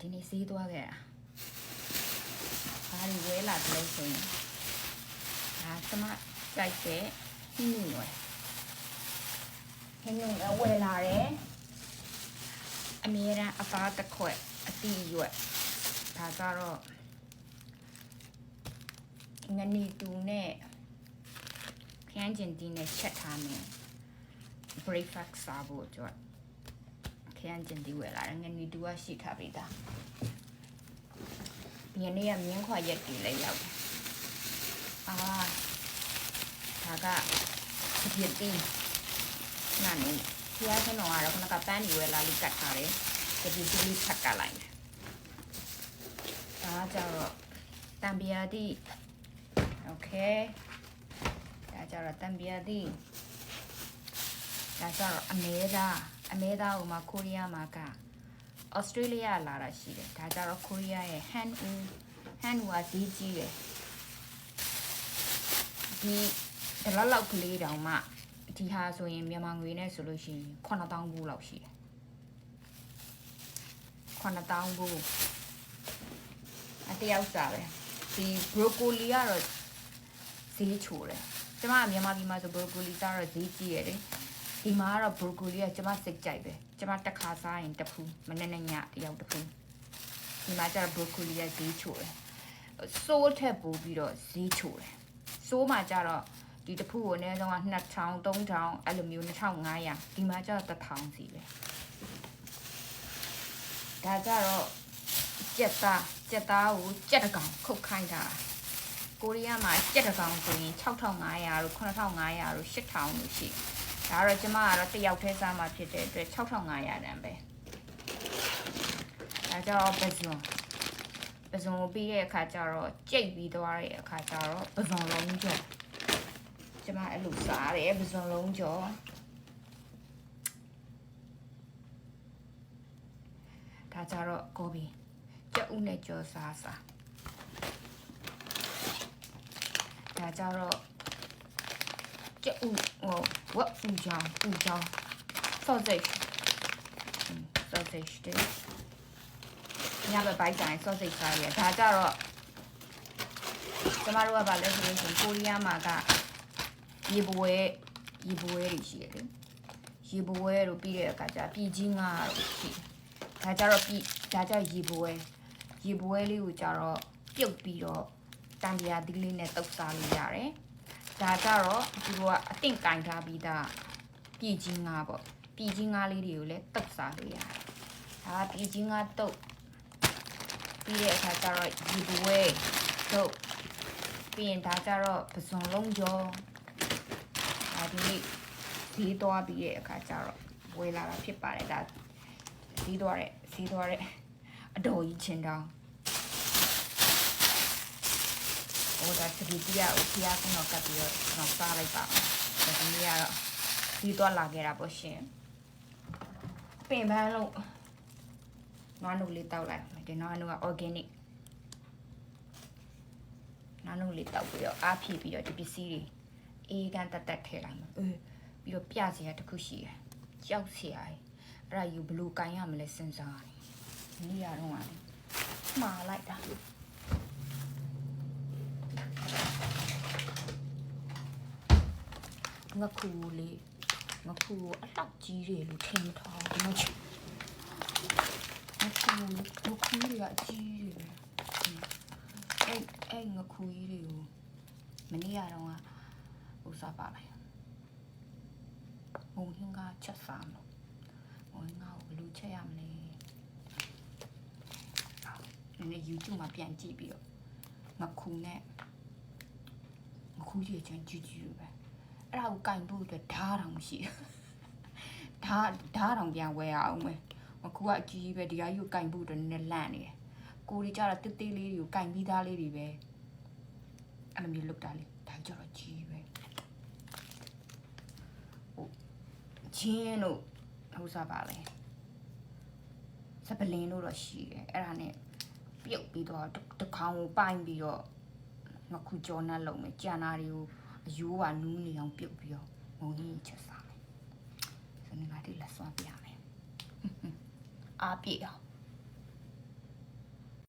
ဒီနေ့ဈေးသွားခဲ့တာဘာတွေဝဲလာတယ်လဲဆိုရင်ဒါသမကြိုက်တဲ့ဟင်းညွန့်ဝဲဟင်းညွန့်လည်းဝဲလာတယ်အမြဲတမ်းအသားတစ်ခွက်အတီးရွက်ဒါကြတော့ငနီတူနဲ့ခရမ်းကျင်တီးနဲ့ချက်ထားမယ် breakfast စားဖို့အတွက်ခ ရမ်းကျင်တီးဝယ်လာတယ်ငနီတူကရှိထားပြီသားဒီကနေ့ကမြင်းခွာရက်တီလည်းရောက်တယ်အာဒါကစပစ်တီနာနေဖျားစင်းတော်ကတော့ခုနကပန်းဒီဝယ်လာလေးကတ်ထားတယ်စပစ်တီလေးဖတ်ကလိုက်တယ်ဒါကကြတော့တံပြာတိโอเคဒါကြတော့တံပြာတိ ဒါဆိုတော့အမဲသား အမဲသားဟိုမှာကိုရီးယားမှာကဩစတြေးလျလာတာရှိတယ်ဒါကြတော့ကိုရီးယားရဲ့ hand u hand u ကဈေးကြီးတယ်ဒီဒီလောက်လောက်ကလေးတောင်မှဒီဟာဆိုရင်မြန်မာငွေနဲ့ဆိုလို့ရှိရင်9000ဘူးလောက်ရှိတယ်9000ဘူးအတယောက်စားပဲဒီ broccoli ကတော့ဈေးချိုတယ်ကျမကမြန်မာပြည်မှာဆို broccoli စားတော့ဈေးကြီးရတယ် ဒီမှာကတော့ broccoli ကကျမစိတ်ကြိုက်ပဲကျမတစ်ခါစားရင်တစ်ဖူးမနေ့နဲ့ညတစ်ယောက်တစ်ဖူးဒီမှာကျတော့ broccoli ကဈေးချိုတယ်စိုးထက်ပို့ပြီးတော့ဈေးချိုတယ်စိုးမှာကျတော့ဒီတစ်ဖူးကိုအနည်းဆုံးက2000 3000အဲ့လိုမျိုး2500ဒီမှာကျတော့1000စီပဲဒါကြတော့ကြက်သားကြက်သားကိုကြက်တစ်ကောင်ခုတ်ခိုင်းတာကိုရီးယားမှာကြက်တစ်ကောင်ဆိုရင်6500တို့9500တို့8000လို့ရှိတယ် ဒါကတော့ကျမကတော့တစ်ယောက်တည်းစားမှဖြစ်တဲ့အတွက်6500တန်ပဲဒါကြောင့်ပဇွန်ပဇွန်ကိုပြီးတဲ့အခါကျတော့ကြိတ်ပြီးသွားတဲ့အခါကျတော့ပဇွန်လုံးကျော်ကျမအဲ့လိုစားတယ်ပဇွန်လုံးကျော်ဒါကြတော့ကောဘီကြက်ဥနဲ့ကြော်စားစားဒါကြတော့ ကျဥဟိုဝက်ပူချောင်းပူချောင်း sausage sausage တဲ့ညဘက်ပိုင်းကျရင် sausage စားရဒါကြတော့ကျမတို့ကဗာလဲဆိုလို့ရှိရင်ကိုရီးယားမှာကရေပွဲရေပွဲတွေရှိတယ်လေရေပွဲတို့ပြီးတဲ့အခါကျပြည်ကြီးငါတို့ရှိတယ်ဒါကြတော့ပြည်ဒါကြရေပွဲရေပွဲလေးကိုကြတော့ပြုတ်ပြီးတော့တံပြာသီးလေးနဲ့တုပ်စားလို့ရတယ် ဒါကြတော့သူတို့ကအတင့်ကင်ထားပြီးသားပြည်ကြီးငါပေါ့ပြည်ကြီးငါလေးတွေကိုလည်းတုတ်စားလို့ရတယ်ဒါကပြည်ကြီးငါတုတ်ပြီးတဲ့အခါကျတော့ရေပွဲတုတ်ပြီးရင်ဒါကြတော့ပစုံလုံးကျော်ဒါဒီနေ့ဈေးသွားပြီးတဲ့အခါကျတော့ဝယ်လာတာဖြစ်ပါတယ်ဒါဈေးသွားတဲ့ဈေးသွားတဲ့အတော်ကြီးချင်းတောင်း ဟိုဒါစပီတီယာကိုဖျားကတော့ကပ်ပြီးတော့ကျွန်တော်စားလိုက်ပါမယ်ဒါဒီနေ့ကတော့ဒီတော့လာခဲ့တာပေါ့ရှင်ပင်ပန်းလို့နွားနုလေးတောက်လိုက်မယ်ဒီနွားနုက organic နွားနုလေးတောက်ပြီးတော့အားဖြည့်ပြီးတော့ဒီပစ္စည်းတွေအေးကန်တက်တက်ထည့်လိုက်မယ်အေးပြီးတော့ပြစရာတစ်ခုရှိတယ်ကြောက်စရာကြီးအဲ့ဒါယူဘလူးကန်ရမလဲစဉ်းစားနေနေရတော့ကလေမှားလိုက်တာ ငခုလေးငခုကိုအလောက်ကြီးတယ်လို့ထင်ထားတယ်မချငခုငခုကြီးကအကြီးတယ်အဲ့အဲ့ငခုကြီးတွေကိုမနေ့ကတော့ဟိုစားပါလိုက်ဘုံဟင်းကချက်စားမလို့ဘုံဟင်းကကိုဘယ်လိုချက်ရမလဲနည်းနည်း YouTube မှာပြန်ကြည့်ပြီးတော့ငခုနဲ့ငခုကြီးချမ်းကြီးကြီးလိုပဲ အဲ့ဒါကိုကင်ဖို့အတွက်ဓားတောင်မရှိဓားဓားတောင်ပြန်ဝဲရအောင်မယ်အခုကအကြီးကြီးပဲဒီဟာကြီးကိုကင်ဖို့အတွက်နည်းနည်းလန့်နေတယ်ကိုရီကြတော့တစ်သေးလေးတွေကိုကင်ပြီးသားလေးတွေပဲအဲ့လိုမျိုးလုပ်တာလေဒါကြတော့ကြီးပဲဟိုချင်းတို့ဟိုစားပါလေစပလင်းတို့တော့ရှိတယ်အဲ့ဒါနဲ့ပြုတ်ပြီးတော့တစ်ခေါင်းကိုပိုင်ပြီးတော့ငခုကြောနဲ့လုံးမယ်ကြံနာတွေကို အယိုးကနူးနေအောင်ပြုတ်ပြီးတော့မုံကြီးချက်စားမယ်။စနေကတည်းကလက်စွမ်းပြမယ်။အားပြည့်အောင်